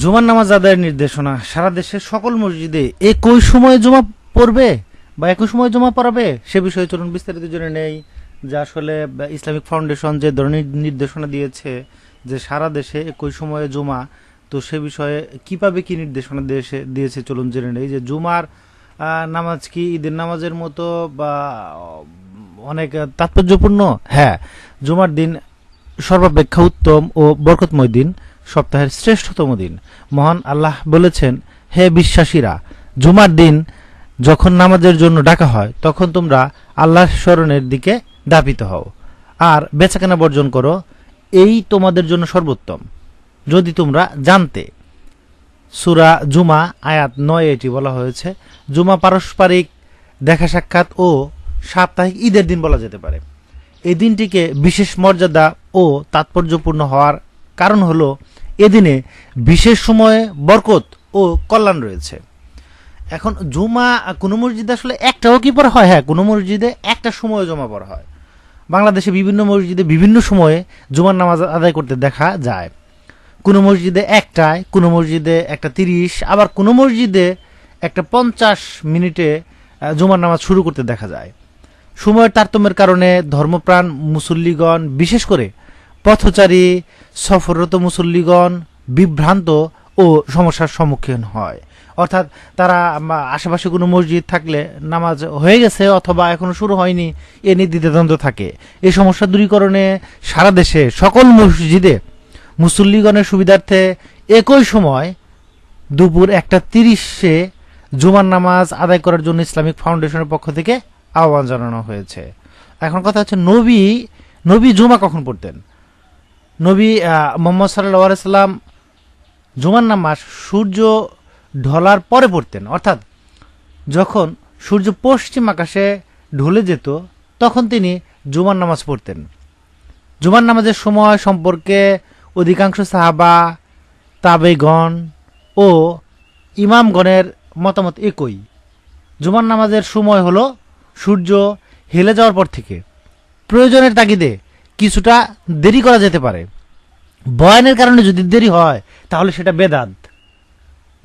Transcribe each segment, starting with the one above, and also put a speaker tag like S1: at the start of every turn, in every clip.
S1: জুমার নামাজ আদায়ের নির্দেশনা। সারা দেশের সকল মসজিদে একই সময়ে জমা পড়বে বা একই সময়ে জমা পড়াবে? সে বিষয়ে চলুন বিস্তারিত জেনে নেই। যে আসলে ইসলামিক ফাউন্ডেশন যে ধরনের নির্দেশনা দিয়েছে যে সারা দেশে একই সময়ে জমা, তো সে বিষয়ে কীভাবে কি নির্দেশনা দিয়েছে দিয়েছে চলুন জেনে নেই। যে জুমার নামাজ কি ঈদের নামাজের মতো বা অনেক তাৎপর্যপূর্ণ? হ্যাঁ জুমার দিন সর্বাপেক্ষা উত্তম ও বরকতময় দিন। সপ্তাহের শ্রেষ্ঠতম দিন। মহান আল্লাহ বলেছেন, হে বিশ্বাসীরা, জুমার দিন যখন নামাজের জন্য ডাকা হয়, তখন তোমরা আল্লাহ স্মরণের দিকে দাপিত হও। আর বেচাকেনা বর্জন করো, এই তোমাদের জন্য সর্বোত্তম। যদি তোমরা জানতে সুরা জুমা, আয়াত নয়, এটি বলা হয়েছে, জুমা পারস্পরিক দেখা সাক্ষাৎ ও সাপ্তাহিক ঈদের দিন বলা যেতে পারে। এই দিনটিকে বিশেষ মর্যাদা ও তাৎপর্যপূর্ণ হওয়ার কারণ হলো, এদিনে বিশেষ সময়ে বরকত ও কল্যাণ রয়েছে। এখন জুমা কোনো মসজিদে আসলে একটাও কি পড়া হয়? হ্যাঁ কোনো মসজিদে একটা সময়ে জমা পড়া হয়। বাংলাদেশে বিভিন্ন মসজিদে বিভিন্ন সময়ে জুমার নামাজ আদায় করতে দেখা যায়। কোনো মসজিদে একটায়, কোনো মসজিদে একটা তিরিশ, আবার কোনো মসজিদে একটা পঞ্চাশ মিনিটে জুমার নামাজ শুরু করতে দেখা যায়। সময়ের তারতম্যের কারণে ধর্মপ্রাণ, মুসল্লিগণ, বিশেষ করে পথচারী, সফররত মুসল্লিগণ বিভ্রান্ত ও সমস্যার সম্মুখীন হয়। অর্থাৎ তারা আশেপাশে কোনো মসজিদ থাকলে নামাজ হয়ে গেছে অথবা এখনও শুরু হয়নি, এ নিয়ে দ্বিধাদ্বন্দ্ব থাকে। এই সমস্যা দূরীকরণে সারা দেশে সকল মসজিদে মুসল্লিগণের সুবিধার্থে একই সময় দুপুর একটা তিরিশে জুমার নামাজ আদায় করার জন্য ইসলামিক ফাউন্ডেশনের পক্ষ থেকে আহ্বান জানানো হয়েছে। এখন কথা হচ্ছে নবী নবী জুমা কখন পড়তেন? নবী মোহাম্মদ সাল্লাহ সাল্লাম জুমার নামাজ সূর্য ঢলার পরে পড়তেন। অর্থাৎ যখন সূর্য পশ্চিম আকাশে ঢলে যেত, তখন তিনি জুমার নামাজ পড়তেন। জুমার নামাজের সময় সম্পর্কে অধিকাংশ সাহাবা তাবেগণ ও ইমামগণের মতামত একই। জুমার নামাজের সময় হলো সূর্য হেলে যাওয়ার পর থেকে। প্রয়োজনের তাগিদে কিছুটা দেরি করা যেতে পারে। বয়ানের কারণে যদি দেরি হয়, তাহলে সেটা বেদাত।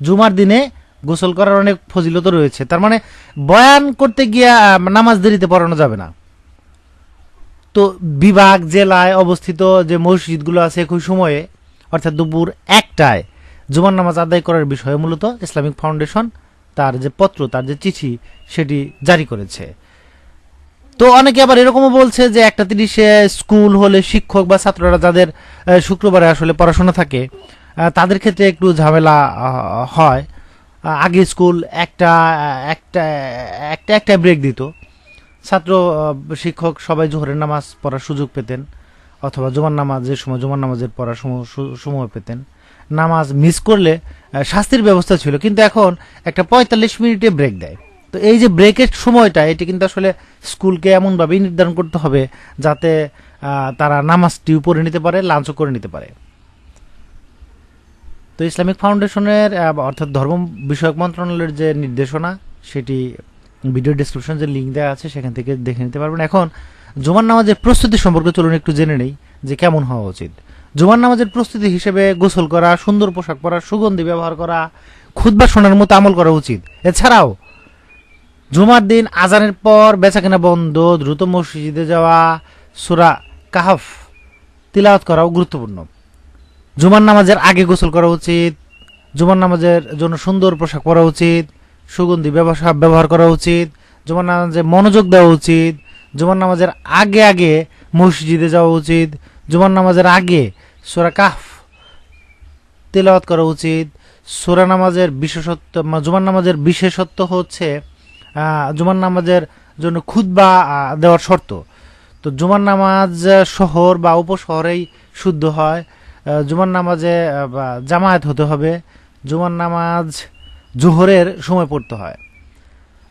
S1: জুমার দিনে গোসল করার অনেক ফজিলত রয়েছে। তার মানে বয়ান করতে গিয়ে নামাজ দেরিতে পড়ানো যাবে না। তো বিভাগ, জেলায় অবস্থিত যে মসজিদগুলো আছে একই সময়ে, অর্থাৎ দুপুর একটায় জুমার নামাজ আদায় করার বিষয়ে মূলত ইসলামিক ফাউন্ডেশন তার যে পত্র, তার যে চিঠি, সেটি জারি করেছে। তো অনেকে আবার এরকমও বলছে যে একটা তিরিশে স্কুল হলে শিক্ষক বা ছাত্ররা যাদের শুক্রবারে আসলে পড়াশোনা থাকে তাদের ক্ষেত্রে একটু ঝামেলা হয়। আগে স্কুল একটা একটা একটা একটা ব্রেক দিত। ছাত্র শিক্ষক সবাই জোহরের নামাজ পড়ার সুযোগ পেতেন, অথবা জুমার নামাজ, যে সময় জুমার নামাজের পড়ার সময় পেতেন। নামাজ মিস করলে শাস্তির ব্যবস্থা ছিল, কিন্তু এখন একটা পঁয়তাল্লিশ মিনিটে ব্রেক দেয়। তো এই যে ব্রেকের সময়টা, এটি কিন্তু আসলে স্কুলকে এমনভাবেই নির্ধারণ করতে হবে যাতে তারা নামাজটিও পড়ে নিতে পারে লাঞ্চও করে নিতে পারে। তো ইসলামিক ফাউন্ডেশনের অর্থাৎ ধর্ম বিষয়ক মন্ত্রণালয়ের যে নির্দেশনা, সেটি ভিডিও ডিসক্রিপশন যে লিঙ্ক দেওয়া আছে, সেখান থেকে দেখে নিতে পারবেন। এখন, জুমার নামাজের প্রস্তুতি সম্পর্কে চলুন একটু জেনে নেই যে কেমন হওয়া উচিত। জুমার নামাজের প্রস্তুতি হিসেবে গোসল করা, সুন্দর পোশাক পরা, সুগন্ধি ব্যবহার করা খুদ্ বা শোনার মতো আমল করা উচিত। এছাড়াও জুমার দিন আজানের পর বেচাকেনা বন্ধ, দ্রুত মসজিদে যাওয়া সুরা কাহাফ তিলাওয়াত করাও গুরুত্বপূর্ণ। জুমার নামাজের আগে গোসল করা উচিত, জুমার নামাজের জন্য সুন্দর পোশাক পরা উচিত, সুগন্ধি ব্যবসা ব্যবহার করা উচিত, জুমার নামাজে মনোযোগ দেওয়া উচিত, জুমার নামাজের আগে আগে মসজিদে যাওয়া উচিত, জুমার নামাজের আগে সুরা কাহফ তেলাওয়াত করা উচিত। সুরা নামাজের বিশেষত্ব জুমার নামাজের বিশেষত্ব হচ্ছে জুমার নামাজের জন্য আহ, দেওয়ার শর্ত। তো জুমার নামাজ শহর বা উপশহরেই শুদ্ধ হয়। জুমার নামাজে জামায়াত হতে হবে। জুমার নামাজ জোহরের সময় পড়তে হয়।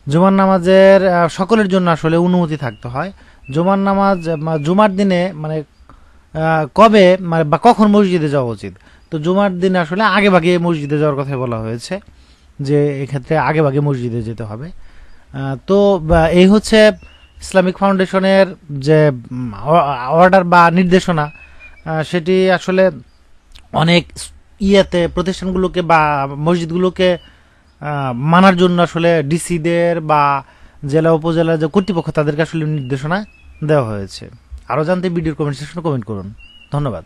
S1: জুমার নামাজের সকলের জন্য আসলে অনুমতি থাকতে হয়। জুমার নামাজ জুমার দিনে মানে কবে মানে বা কখন মসজিদে যাওয়া উচিত? তো জুমার দিনে আসলে আগে ভাগে মসজিদে যাওয়ার কথা বলা হয়েছে যে এক্ষেত্রে আগে ভাগে মসজিদে যেতে হবে। তো এই হচ্ছে ইসলামিক ফাউন্ডেশনের যে অর্ডার বা নির্দেশনা সেটি আসলে অনেক ইয়েতে প্রতিষ্ঠানগুলোকে বা মসজিদগুলোকে মানার জন্য আসলে ডিসিদের বা জেলা উপজেলা যে কর্তৃপক্ষ তাদেরকে আসলে নির্দেশনা দেওয়া হয়েছে। আরও জানতে ভিডিওর কমেন্ট সেকশনে কমেন্ট করুন। ধন্যবাদ।